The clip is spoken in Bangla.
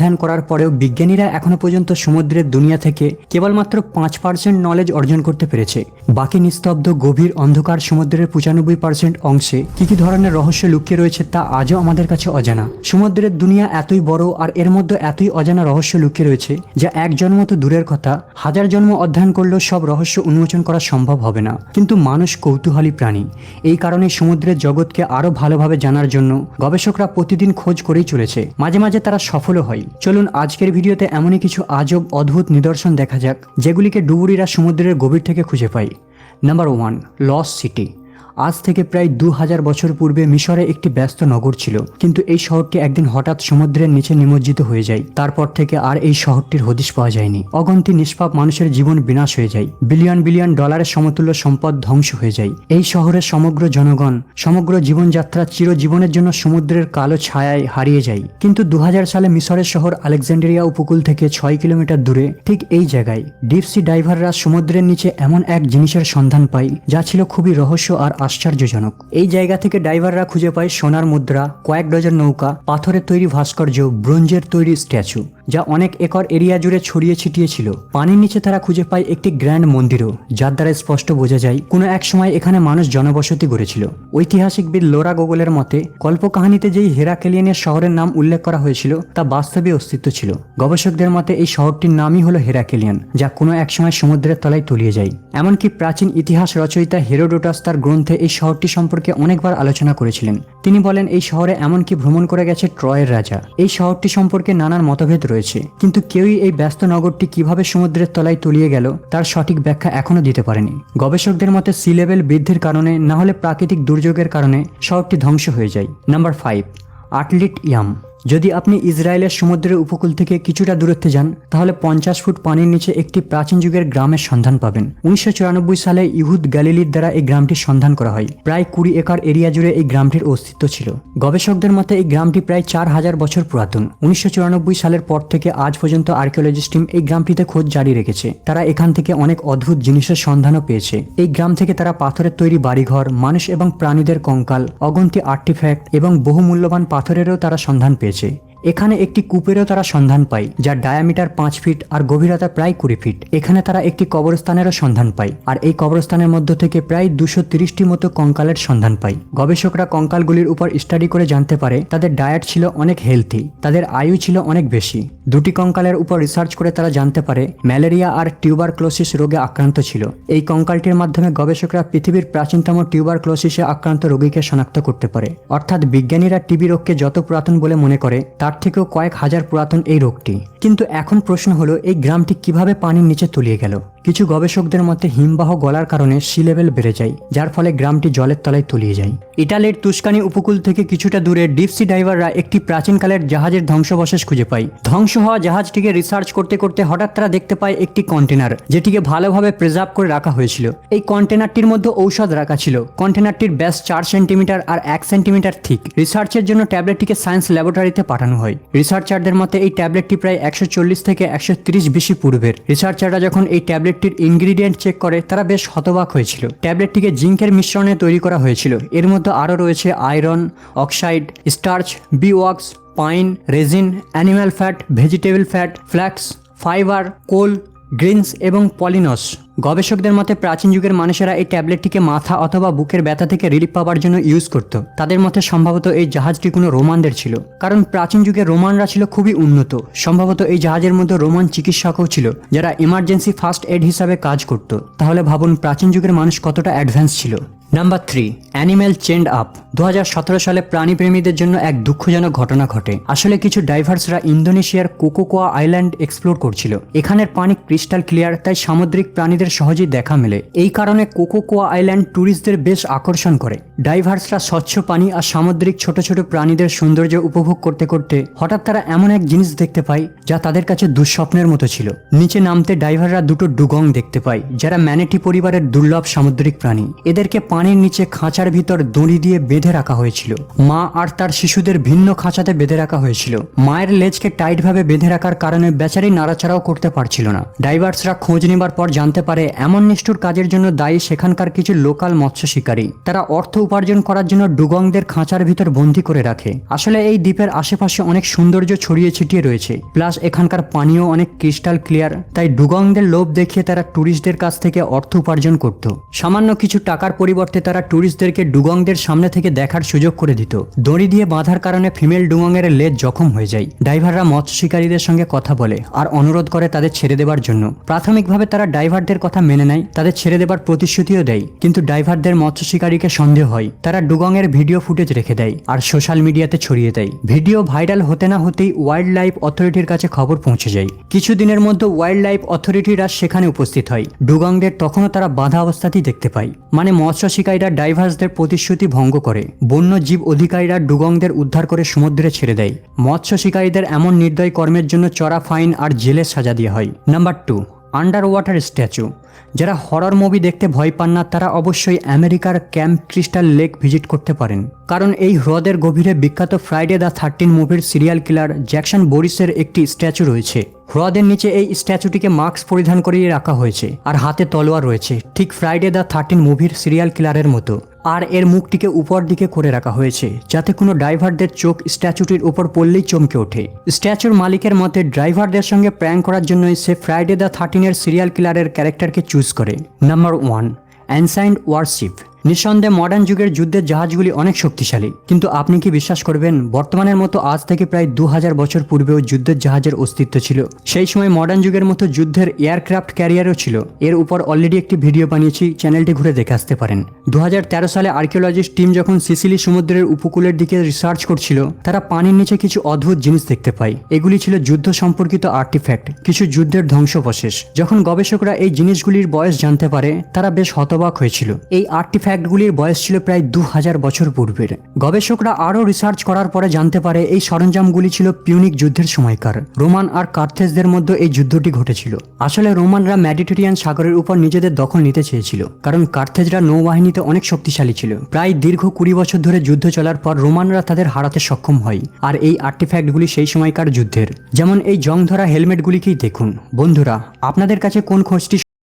অধ্যয়ন করার পরেও বিজ্ঞানীরা এখনও পর্যন্ত সমুদ্রের দুনিয়া থেকে কেবলমাত্র পাঁচ পার্সেন্ট নলেজ অর্জন করতে পেরেছে। বাকি নিস্তব্ধ গভীর অন্ধকার সমুদ্রের পঁচানব্বই পার্সেন্ট অংশে কি কি ধরনের রহস্য লুকিয়ে রয়েছে তা আজও আমাদের কাছে অজানা। সমুদ্রের দুনিয়া এতই বড় আর এর মধ্যে এতই অজানা রহস্য লুকিয়ে রয়েছে যা এক জন্ম তো দূরের কথা, হাজার জন্ম অধ্যয়ন করলেও সব রহস্য উন্মোচন করা সম্ভব হবে না। কিন্তু মানুষ কৌতূহলী প্রাণী। এই কারণে সমুদ্রের জগৎকে আরও ভালোভাবে জানার জন্য গবেষকরা প্রতিদিন খোঁজ করেই চলেছে। মাঝে মাঝে তারা সফলও হয়। চলুন আজকের ভিডিওতে এমনই কিছু আজব, অদ্ভুত নিদর্শন দেখা যাক, যেগুলিকে ডুবুরিরা সমুদ্রের গভীর থেকে খুঁজে পায়। নাম্বার ওয়ান লস সিটি আজ থেকে প্রায় দু হাজার বছর পূর্বে মিশরে একটি ব্যস্ত নগর ছিল। কিন্তু এই শহরটি একদিন হঠাৎ সমুদ্রের নিচে নিমজ্জিত হয়ে যায়। তারপর থেকে আর এই শহরটির হদিশ পাওয়া যায়নি। অগন্তি নিষ্পাপ মানুষের জীবন বিনাশ হয়ে যায়। বিলিয়ন বিলিয়ন ডলারের সমতুল্য সম্পদ ধ্বংস হয়ে যায়। এই শহরের সমগ্র জনগণ, সমগ্র জীবনযাত্রা চিরজীবনের জন্য সমুদ্রের কালো ছায়ায় হারিয়ে যায়। কিন্তু দু হাজার সালে মিশরের শহর আলেকজান্ড্রিয়া উপকূল থেকে ছয় কিলোমিটার দূরে, ঠিক এই জায়গায়। ডিপসি ডাইভাররা সমুদ্রের নিচে এমন এক জিনিসের সন্ধান পায়, যা ছিল খুবই রহস্য আর আশ্চর্যজনক। এই জায়গা থেকে ডাইভাররা খুঁজে পায় সোনার মুদ্রা, কয়েক ডজন নৌকা, পাথরের তৈরি ভাস্কর্য, ব্রোঞ্জের তৈরি স্ট্যাচু। যা অনেক একর এরিয়া জুড়ে ছড়িয়ে ছিটিয়ে ছিল পানির নিচে তারা খুঁজে পায় একটি গ্র্যান্ড মন্দিরও, যার দ্বারা স্পষ্ট বোঝা যায় কোনো এক সময় এখানে মানুষ জনবসতি গড়েছিল। ঐতিহাসিকবিদ লোরা গোগলের মতে, কল্পকাহিনীতে যেই হেরাকেলিয়ানের শহরের নাম উল্লেখ করা হয়েছিল, তা বাস্তবে অস্তিত্ব ছিল। গবেষকদের মতে, এই শহরটির নামই হলো হেরাকেলিয়ান, যা কোনো এক সময় সমুদ্রের তলায় তলিয়ে যায়। এমনকি প্রাচীন ইতিহাস রচয়িতা হেরোডোটাস তার গ্রন্থে এই শহরটি সম্পর্কে অনেকবার আলোচনা করেছিলেন। তিনি বলেন, এই শহরে এমনকি ভ্রমণ করে গেছে ট্রয়ের রাজা। এই শহরটি সম্পর্কে নানান মতভেদ রয়েছে। কিন্তু কেউই এই ব্যস্ত নগরটি কীভাবে সমুদ্রের তলায় তলিয়ে গেল, তার সঠিক ব্যাখ্যা এখনও দিতে পারেনি। গবেষকদের মতে, সি লেভেল বৃদ্ধির কারণে, না হলে প্রাকৃতিক দুর্যোগের কারণে শহরটি ধ্বংস হয়ে যায়। Number five, Atlit Yam. যদি আপনি ইসরায়েলের সমুদ্রের উপকূল থেকে কিছুটা দূরত্বে যান, তাহলে পঞ্চাশ ফুট পানির নিচে একটি প্রাচীন যুগের গ্রামের সন্ধান পাবেন। উনিশশো চুরানব্বই সালে ইহুদ গ্যালিলির দ্বারা এই গ্রামটির সন্ধান করা হয়। প্রায় কুড়ি একর এরিয়া জুড়ে এই গ্রামটির অস্তিত্ব ছিল। গবেষকদের মতে, এই গ্রামটি প্রায় চার হাজার বছর পুরাতন। উনিশশো চুরানব্বই সালের পর থেকে আজ পর্যন্ত আর্কিওলজিস্ট টিম এই গ্রামটিতে খোঁজ জারি রেখেছে। তারা এখান থেকে অনেক অদ্ভুত জিনিসের সন্ধানও পেয়েছে। এই গ্রাম থেকে তারা পাথরের তৈরি বাড়িঘর, মানুষ এবং প্রাণীদের কঙ্কাল, অগন্তি আর্টিফ্যাক্ট এবং বহু মূল্যবান পাথরেরও তারা সন্ধান পেয়েছে। হয়েছে এখানে একটি কূপেরও তারা সন্ধান পায়, যার ডায়ামিটার পাঁচ ফিট আর গভীরতা প্রায় কুড়ি ফিট এখানে তারা একটি কবরস্থানেরও সন্ধান পায়, আর এই কবরস্থানের মধ্য থেকে প্রায় দুশো তিরিশটি মতো কঙ্কালের সন্ধান পায়। গবেষকরা কঙ্কালগুলির উপর স্টাডি করে জানতে পারে, তাদের ডায়েট ছিল অনেক হেলথি তাদের আয়ু ছিল অনেক বেশি। দুটি কঙ্কালের উপর রিসার্চ করে তারা জানতে পারে, ম্যালেরিয়া আর টিউবারক্লোসিস রোগে আক্রান্ত ছিল। এই কঙ্কালটির মাধ্যমে গবেষকরা পৃথিবীর প্রাচীনতম টিউবারক্লোসিসে আক্রান্ত রোগীকে শনাক্ত করতে পারে। অর্থাৎ বিজ্ঞানীরা টিবি রোগকে যত পুরাতন বলে মনে করে, তার থেকেও কয়েক হাজার পুরাতন এই রোগটি। কিন্তু এখন প্রশ্ন হলো, এই গ্রামটি কীভাবে পানির নিচে তলিয়ে গেল? কিছু গবেষকদের মতে হিমবাহ গলার কারণে সি লেভেল বেড়ে যায়, যার ফলে গ্রামটি জলের তলায় তলিয়ে যায়। ইটালির তুস্কানি উপকূল থেকে কিছুটা দূরে ডিপসি ডাইভাররা একটি প্রাচীনকালের জাহাজের ধ্বংসাবশেষ খুঁজে পায়। ধ্বংস হওয়া জাহাজটিকে রিসার্চ করতে করতে হঠাৎ তারা দেখতে পায় একটি কন্টেনার যেটিকে ভালোভাবে প্রিজার্ভ করে রাখা হয়েছিল। এই কন্টেনারটির মধ্যে ঔষধ রাখা ছিল। কন্টেনারটির ব্যাস চার সেন্টিমিটার আর এক সেন্টিমিটার থিক রিসার্চের জন্য ট্যাবলেটটিকে সায়েন্স ল্যাবরেটরিতে পাঠানো হয়। রিসার্চারদের মতে, এই ট্যাবলেটটি প্রায় একশো চল্লিশ থেকে একশো বেশি পূর্বের। রিসার্চাররা যখন এই ট্যাবলেটটির ইনগ্রিডিয়েন্ট চেক করে, তারা বেশ হতবাক হয়েছিল। ট্যাবলেটটিকে জিঙ্কের মিশ্রণে তৈরি করা হয়েছিল। এর মধ্যে আরও রয়েছে iron oxide starch beeswax pine resin animal fat vegetable fat flax fibre coal greens এবং পলিনস গবেষকদের মতে প্রাচীন যুগের মানুষেরা এই ট্যাবলেটটিকে মাথা অথবা বুকের ব্যথা থেকে রিলিফ পাওয়ার জন্য ইউজ করত। তাদের মতে সম্ভবত এই জাহাজটি কোনো রোমানদের ছিল। কারণ প্রাচীন যুগে রোমানরা ছিল খুবই উন্নত। সম্ভবত এই জাহাজের মধ্যে রোমান চিকিৎসকও ছিল, যারা ইমার্জেন্সি ফার্স্ট এড হিসাবে কাজ করত। তাহলে ভাবুন প্রাচীন যুগের মানুষ কতটা অ্যাডভান্স ছিল। Number three animal chained up দু হাজার সতেরো সালে প্রাণীপ্রেমীদের জন্য এক দুঃখজনক ঘটনা ঘটে। আসলে কিছু ডাইভার্সরা ইন্দোনেশিয়ার কোকোকোয়া আইল্যান্ড এক্সপ্লোর করছিল। এখানের পানি ক্রিস্টাল ক্লিয়ার তাই সামুদ্রিক প্রাণীদের সহজেই দেখা মেলে। এই কারণে কোকোকোয়া আইল্যান্ড ট্যুরিস্টদের বেশ আকর্ষণ করে। ডাইভার্সরা স্বচ্ছ পানি আর সামুদ্রিক ছোট ছোট প্রাণীদের সৌন্দর্য উপভোগ করতে করতে হঠাৎ তারা এমন এক জিনিস দেখতে পায়, যা তাদের কাছে দুঃস্বপ্নের মতো ছিল। নিচে নামতে ডাইভাররা দুটো ডুগং দেখতে পায়, যারা ম্যানেটি পরিবারের দুর্লভ সামুদ্রিক প্রাণী। এদেরকে পানি পানির নিচে খাঁচার ভিতর দড়ি দিয়ে বেঁধে রাখা হয়েছিল। মা আর তার শিশুদের ভিন্ন খাঁচাতে বেঁধে রাখা হয়েছিল। মায়ের লেজকে টাইটভাবে বেঁধে রাখার কারণে বেচারি নাড়াচাড়াও করতে পারছিল না। ডাইভার্সরা খোঁজ নেবার পর জানতে পারে, এমন নিষ্ঠুর কাজের জন্য দায়ী সেখানকার কিছু লোকাল মৎস্য শিকারী। তারা অর্থ উপার্জন করার জন্য ডুগংদের খাঁচার ভিতর বন্দি করে রাখে। আসলে এই দ্বীপের আশেপাশে অনেক সৌন্দর্য ছড়িয়ে ছিটিয়ে রয়েছে। প্লাস এখানকার পানীয় অনেক ক্রিস্টাল ক্লিয়ার, তাই ডুগংদের লোভ দেখিয়ে তারা ট্যুরিস্টদের কাছ থেকে অর্থ উপার্জন করত। সামান্য কিছু টাকার পরিবর্তে তারা ট্যুরিস্টদেরকে ডুগংদের সামনে থেকে দেখার সুযোগ করে দিত। দড়ি দিয়ে বাঁধার কারণে ফিমেল ডুগংয়ের লেজ জখম হয়ে যায়। ড্রাইভাররা মৎস্য শিকারীদের সঙ্গে কথা বলে আর অনুরোধ করে তাদের ছেড়ে দেবার জন্য। প্রাথমিকভাবে তারা ড্রাইভারদের কথা মেনে নেয়, তাদের ছেড়ে দেবার প্রতিশ্রুতিও দেয়। কিন্তু ড্রাইভারদের মৎস্য শিকারীকে সন্দেহ হয়, তারা ডুগংয়ের ভিডিও ফুটেজ রেখে দেয় আর সোশ্যাল মিডিয়াতে ছড়িয়ে দেয়। ভিডিও ভাইরাল হতে না হতেই ওয়াইল্ড লাইফ অথরিটির কাছে খবর পৌঁছে যায়। কিছুদিনের মধ্যে ওয়াইল্ড লাইফ অথরিটিরা সেখানে উপস্থিত হয়। ডুগংদের তখনও তারা বাধা অবস্থাতেই দেখতে পায়। মানে মৎস্য শিকারীরা ডাইভার্সদের প্রতিশ্রুতি ভঙ্গ করে। বন্য জীব অধিকারীরা ডুগংদের উদ্ধার করে সমুদ্রে ছেড়ে দেয়। মৎস্য শিকারীদের এমন নির্দয় কর্মের জন্য চড়া ফাইন আর জেলে সাজা দেওয়া হয়। Number two under water statue. যারা হরর মুভি দেখতে ভয় পান না, তারা অবশ্যই আমেরিকার ক্যাম্প ক্রিস্টাল লেক ভিজিট করতে পারেন। কারণ এই হ্রদের গভীরে বিখ্যাত ফ্রাইডে দ্য থার্টিন মুভির সিরিয়াল কিলার জ্যাকসন বরিসের একটি স্ট্যাচু রয়েছে। হ্রদের নিচে এই স্ট্যাচুটিকে মাস্ক পরিধান করিয়ে রাখা হয়েছে আর হাতে তলোয়ার রয়েছে, ঠিক ফ্রাইডে দ্য থার্টিন মুভির সিরিয়াল কিলারের মতো। আর এর মুখটিকে উপর দিকে করে রাখা হয়েছে, যাতে কোনো ড্রাইভারদের চোখ স্ট্যাচুটির উপর পড়লেই চমকে ওঠে। স্ট্যাচুর মালিকের মতে, ড্রাইভারদের সঙ্গে প্র্যাঙ্ক করার জন্যই সে ফ্রাইডে দ্য থার্টিনের সিরিয়াল কিলারের ক্যারেক্টারকে চুজ করে। নাম্বার ওয়ান অ্যানসাইন্ড ওয়ারশিপ নিঃসন্দেহে মডার্ন যুগের যুদ্ধের জাহাজগুলি অনেক শক্তিশালী। কিন্তু আপনি কি বিশ্বাস করবেন, বর্তমানের মতো আজ থেকে প্রায় দু হাজার বছর পূর্বেও যুদ্ধের জাহাজের অস্তিত্ব ছিল? সেই সময় মডার্ন যুগের মতো যুদ্ধের এয়ারক্রাফট ক্যারিয়ারও ছিল। এর উপর অলরেডি একটি ভিডিও বানিয়েছি চ্যানেলটি ঘুরে দেখে আসতে পারেন। দু হাজার তেরো সালে আর্কিওলজিস্ট টিম যখন সিসিলি সমুদ্রের উপকূলের দিকে রিসার্চ করছিল, তারা পানির নিচে কিছু অদ্ভুত জিনিস দেখতে পায়। এগুলি ছিল যুদ্ধ সম্পর্কিত আর্টিফ্যাক্ট কিছু যুদ্ধের ধ্বংসবশেষ। যখন গবেষকরা এই জিনিসগুলির বয়স জানতে পারে, তারা বেশ হতবাক হয়েছিল। এই আর্টিফ্যাক্টগুলির বয়স ছিল প্রায় দু হাজার বছর পূর্বের। গবেষকরা আরও রিসার্চ করার পরে জানতে পারে এই সরঞ্জামগুলি ছিল পিউনিক যুদ্ধের সময়কার। রোমান আর কার্থেজদের মধ্যে এই যুদ্ধটি ঘটেছিল। আসলে রোমানরা ম্যাডিটেরিয়ান সাগরের উপর নিজেদের দখল নিতে চেয়েছিল, কারণ কার্থেজরা নৌবাহিনীতে অনেক শক্তিশালী ছিল। প্রায় দীর্ঘ কুড়ি বছর ধরে যুদ্ধ চলার পর রোমানরা তাদের হারাতে সক্ষম হয়, আর এই আর্টিফ্যাক্টগুলি সেই সময়কার যুদ্ধের। যেমন এই জং ধরা হেলমেটগুলিকেই দেখুন। বন্ধুরা, আপনাদের কাছে কোন খোঁজটি